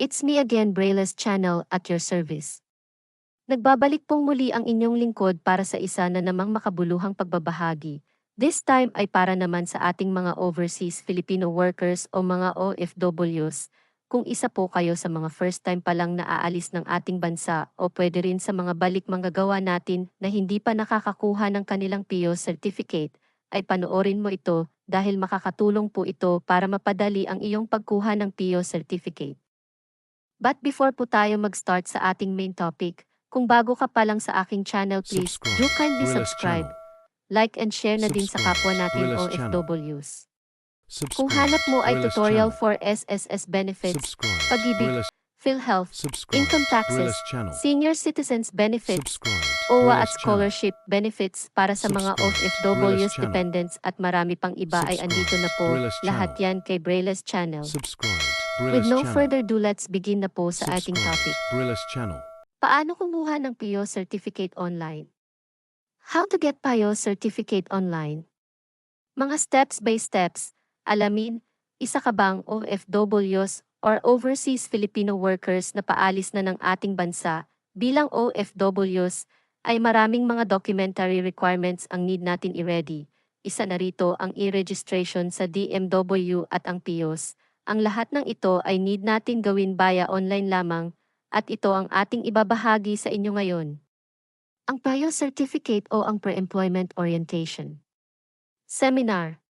It's me again Braille's channel at your service. Nagbabalik pong muli ang inyong lingkod para sa isa na namang makabuluhang pagbabahagi. This time ay para naman sa ating mga overseas Filipino workers o mga OFWs. Kung isa po kayo sa mga first time pa lang na aalis ng ating bansa o pwede rin sa mga balik manggagawa natin na hindi pa nakakakuha ng kanilang PO certificate, ay panoorin mo ito dahil makakatulong po ito para mapadali ang iyong pagkuha ng PO certificate. But before po tayo mag-start sa ating main topic, kung bago ka pa lang sa aking channel please, Subscribe. do kindly Gorillas subscribe, Channel. like and share na din sa Subscribe. kapwa natin Channel. OFWs. Subscribe. Kung hanap mo ay Gorillas tutorial Channel. for SSS benefits, Subscribe. pag-ibig, PhilHealth, Subscribe. income taxes, senior citizens benefits, Subscribe. OWA at Gorillas Channel. scholarship benefits para sa mga Subscribe. OFWs Gorillas Channel. dependents at marami pang iba ay Subscribe. andito na po. Lahat yan kay Braille's channel. Subscribe. With no Channel. further ado, let's begin na po sa ating Subscribe. topic. Gorillas Channel. Paano kumuha ng PO certificate online? How to get PO certificate online? Mga steps by steps, alamin, isa ka bang OFWs or overseas Filipino workers na paalis na ng ating bansa bilang OFWs ay maraming mga documentary requirements ang need natin i-ready. Isa na rito ang e-registration sa DMW at ang POs. Ang lahat ng ito ay need natin gawin via online lamang at ito ang ating ibabahagi sa inyo ngayon. Ang PIO Certificate o ang Pre-Employment Orientation. Seminar.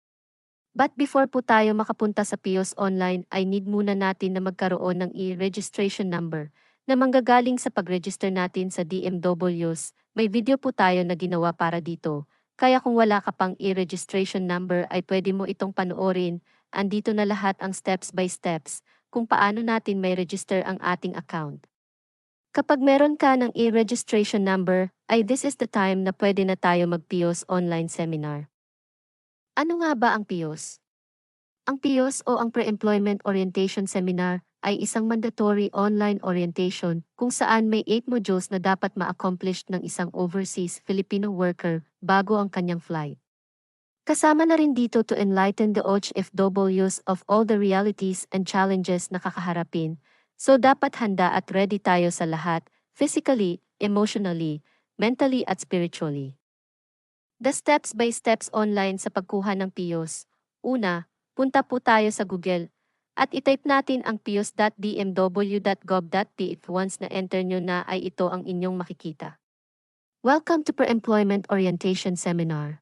But before po tayo makapunta sa PIOS online ay need muna natin na magkaroon ng e-registration number na manggagaling sa pag-register natin sa DMWs. May video po tayo na ginawa para dito. Kaya kung wala ka pang e-registration number ay pwede mo itong panoorin. Andito na lahat ang steps by steps kung paano natin may register ang ating account. Kapag meron ka ng e-registration number, ay this is the time na pwede na tayo mag-PIOS online seminar. Ano nga ba ang PIOS? Ang PIOS o ang Pre-Employment Orientation Seminar ay isang mandatory online orientation kung saan may 8 modules na dapat ma-accomplish ng isang overseas Filipino worker bago ang kanyang flight. Kasama na rin dito to enlighten the OFWs of all the realities and challenges na kakaharapin So dapat handa at ready tayo sa lahat, physically, emotionally, mentally at spiritually. The steps by steps online sa pagkuha ng PIOS. Una, punta po tayo sa Google at itype natin ang pios.dmw.gov.ph once na enter nyo na ay ito ang inyong makikita. Welcome to Pre-Employment Orientation Seminar.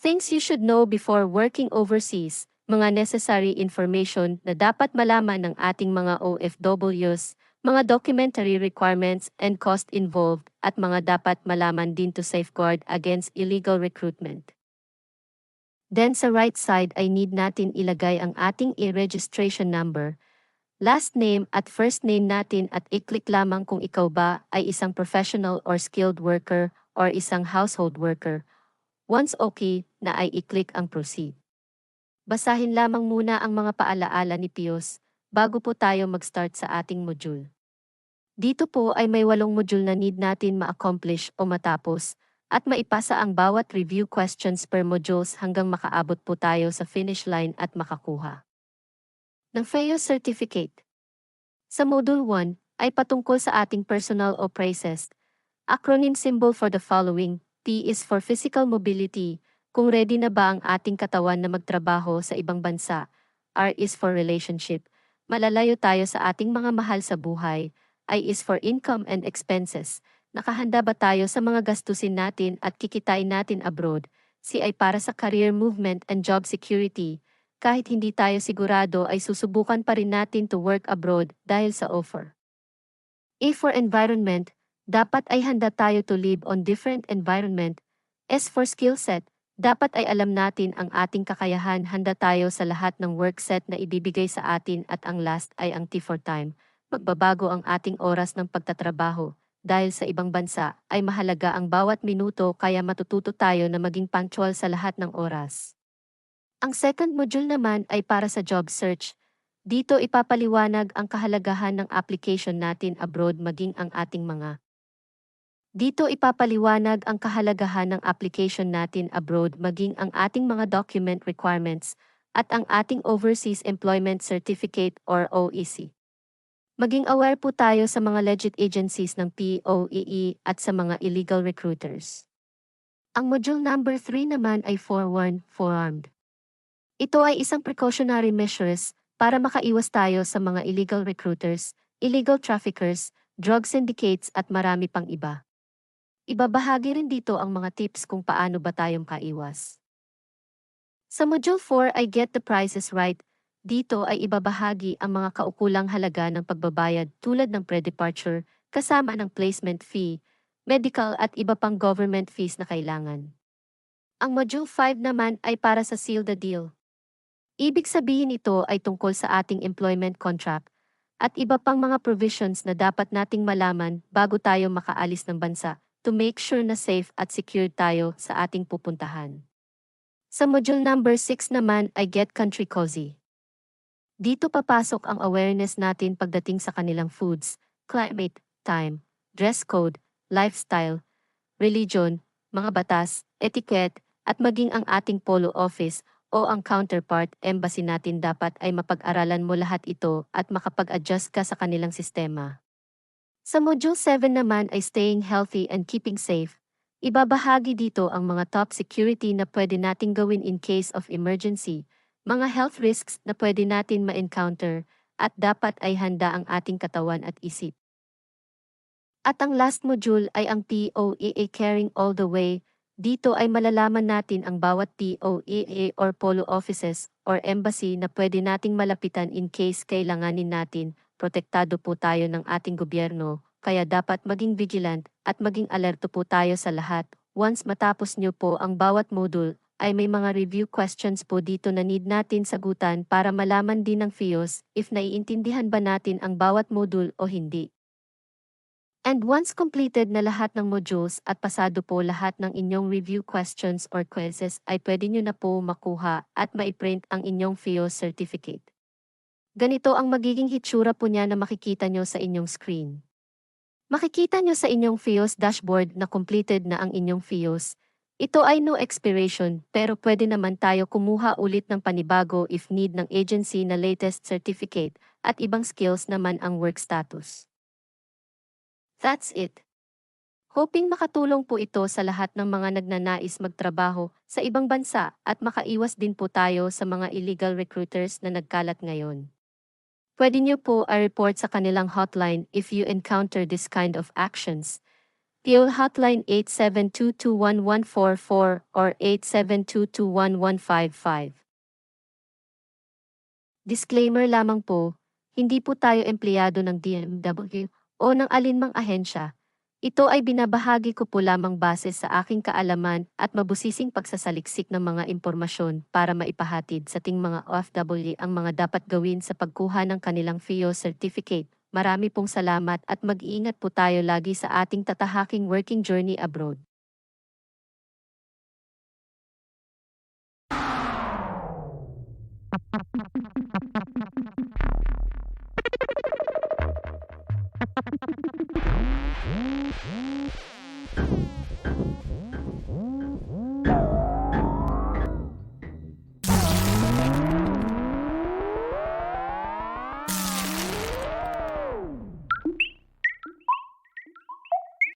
Things you should know before working overseas mga necessary information na dapat malaman ng ating mga OFWs, mga documentary requirements and cost involved, at mga dapat malaman din to safeguard against illegal recruitment. Then sa right side ay need natin ilagay ang ating e-registration number, last name at first name natin at i-click lamang kung ikaw ba ay isang professional or skilled worker or isang household worker. Once okay, na ay i-click ang proceed. Basahin lamang muna ang mga paalaala ni Pius bago po tayo mag-start sa ating module. Dito po ay may walong module na need natin ma-accomplish o matapos at maipasa ang bawat review questions per modules hanggang makaabot po tayo sa finish line at makakuha ng FEO certificate. Sa Module 1 ay patungkol sa ating personal o praises. Acronym symbol for the following, P is for physical mobility, kung ready na ba ang ating katawan na magtrabaho sa ibang bansa. R is for relationship. Malalayo tayo sa ating mga mahal sa buhay. I is for income and expenses. Nakahanda ba tayo sa mga gastusin natin at kikitain natin abroad? C ay para sa career movement and job security. Kahit hindi tayo sigurado ay susubukan pa rin natin to work abroad dahil sa offer. A for environment. Dapat ay handa tayo to live on different environment. S for skill set dapat ay alam natin ang ating kakayahan handa tayo sa lahat ng work set na ibibigay sa atin at ang last ay ang T for time. Magbabago ang ating oras ng pagtatrabaho. Dahil sa ibang bansa ay mahalaga ang bawat minuto kaya matututo tayo na maging punctual sa lahat ng oras. Ang second module naman ay para sa job search. Dito ipapaliwanag ang kahalagahan ng application natin abroad maging ang ating mga dito ipapaliwanag ang kahalagahan ng application natin abroad maging ang ating mga document requirements at ang ating Overseas Employment Certificate or OEC. Maging aware po tayo sa mga legit agencies ng POEE at sa mga illegal recruiters. Ang module number 3 naman ay forewarned, forearmed. Ito ay isang precautionary measures para makaiwas tayo sa mga illegal recruiters, illegal traffickers, drug syndicates at marami pang iba. Ibabahagi rin dito ang mga tips kung paano ba tayong kaiwas. Sa Module 4 ay Get the Prices Right, dito ay ibabahagi ang mga kaukulang halaga ng pagbabayad tulad ng pre-departure, kasama ng placement fee, medical at iba pang government fees na kailangan. Ang Module 5 naman ay para sa Seal the Deal. Ibig sabihin ito ay tungkol sa ating employment contract at iba pang mga provisions na dapat nating malaman bago tayo makaalis ng bansa to make sure na safe at secure tayo sa ating pupuntahan. Sa module number 6 naman ay Get Country Cozy. Dito papasok ang awareness natin pagdating sa kanilang foods, climate, time, dress code, lifestyle, religion, mga batas, etiquette, at maging ang ating polo office o ang counterpart embassy natin dapat ay mapag-aralan mo lahat ito at makapag-adjust ka sa kanilang sistema. Sa Module 7 naman ay Staying Healthy and Keeping Safe. Ibabahagi dito ang mga top security na pwede nating gawin in case of emergency, mga health risks na pwede natin ma-encounter, at dapat ay handa ang ating katawan at isip. At ang last module ay ang POEA Caring All the Way. Dito ay malalaman natin ang bawat POEA or polo offices or embassy na pwede nating malapitan in case kailanganin natin. Protektado po tayo ng ating gobyerno, kaya dapat maging vigilant at maging alerto po tayo sa lahat. Once matapos nyo po ang bawat module, ay may mga review questions po dito na need natin sagutan para malaman din ng FIOS if naiintindihan ba natin ang bawat module o hindi. And once completed na lahat ng modules at pasado po lahat ng inyong review questions or quizzes ay pwede nyo na po makuha at maiprint ang inyong FIOS certificate. Ganito ang magiging hitsura po niya na makikita nyo sa inyong screen. Makikita nyo sa inyong FIOS dashboard na completed na ang inyong FIOS, ito ay no expiration pero pwede naman tayo kumuha ulit ng panibago if need ng agency na latest certificate at ibang skills naman ang work status. That's it. Hoping makatulong po ito sa lahat ng mga nagnanais magtrabaho sa ibang bansa at makaiwas din po tayo sa mga illegal recruiters na nagkalat ngayon. Pwede niyo po i-report sa kanilang hotline if you encounter this kind of actions. PO Hotline 87221144 or 87221155. Disclaimer lamang po, hindi po tayo empleyado ng DMW o ng alinmang ahensya. Ito ay binabahagi ko po lamang base sa aking kaalaman at mabusising pagsasaliksik ng mga impormasyon para maipahatid sa ting mga OFW ang mga dapat gawin sa pagkuha ng kanilang FIO certificate. Marami pong salamat at mag-iingat po tayo lagi sa ating tatahaking working journey abroad.